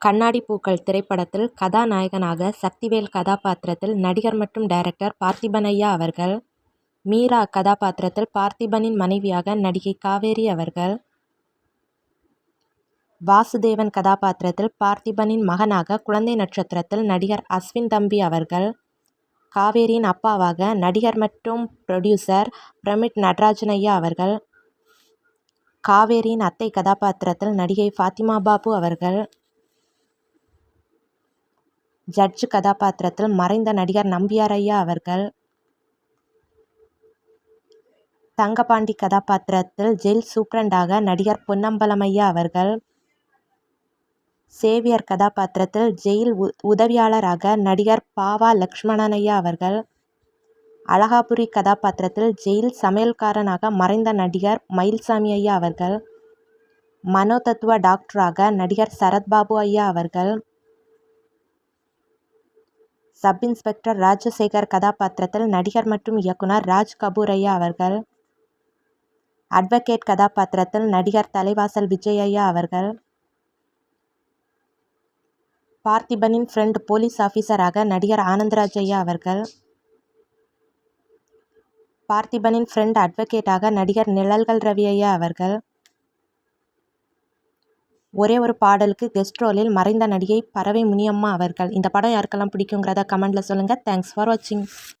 கண்ணாடி பூக்கள் திரைப்படத்தில் கதாநாயகனாக சக்திவேல் கதாபாத்திரத்தில் நடிகர் மற்றும் டைரக்டர் பார்த்திபனையா அவர்கள். மீரா கதாபாத்திரத்தில் பார்த்திபனின் மனைவியாக நடிகை காவேரி அவர்கள். வாசுதேவன் கதாபாத்திரத்தில் பார்த்திபனின் மகனாக குழந்தை நட்சத்திரத்தில் நடிகர் அஸ்வின் தம்பி அவர்கள். காவேரியின் அப்பாவாக நடிகர் மற்றும் ப்ரொடியூசர் பிரமிட் நடராஜனையா அவர்கள். காவேரியின் அத்தை கதாபாத்திரத்தில் நடிகை ஃபாத்திமா பாபு அவர்கள். ஜட்ஜ் கதாபாத்திரத்தில் மறைந்த நடிகர் நம்பியார் ஐயா அவர்கள். தங்கபாண்டி கதாபாத்திரத்தில் ஜெயில் சூப்ரண்டாக நடிகர் பொன்னம்பலமையா அவர்கள். சேவியர் கதாபாத்திரத்தில் ஜெயில் உதவியாளராக நடிகர் பாவா லக்ஷ்மணன் ஐயா அவர்கள். அழகாபுரி கதாபாத்திரத்தில் ஜெயில் சமையல்காரனாக மறைந்த நடிகர் மயில்சாமி ஐயா அவர்கள். மனோதத்துவ டாக்டராக நடிகர் சரத்பாபு ஐயா அவர்கள். சப்-இன்ஸ்பெக்டர் ராஜசேகர் கதாபாத்திரத்தில் நடிகர் மற்றும் இயக்குனர் ராஜ் கபூர் ஐயா அவர்கள். அட்வகேட் கதாபாத்திரத்தில் நடிகர் தலைவாசல் விஜய் ஐயா அவர்கள். பார்த்திபனின் ஃப்ரெண்ட் போலீஸ் ஆஃபீஸராக நடிகர் ஆனந்தராஜ் ஐயா அவர்கள். பார்த்திபனின் ஃப்ரெண்ட் அட்வகேட்டாக நடிகர் நிழல்கள் ரவி ஐயா அவர்கள். ஒரே ஒரு பாடலுக்கு கெஸ்ட் ரோலில் மறைந்த நடிகை பரவை முனியம்மா அவர்கள். இந்த படம் யாருக்கெல்லாம் பிடிக்குங்கிறத கமெண்ட்டில் சொல்லுங்கள் தேங்க்ஸ் ஃபார் வாட்சிங்.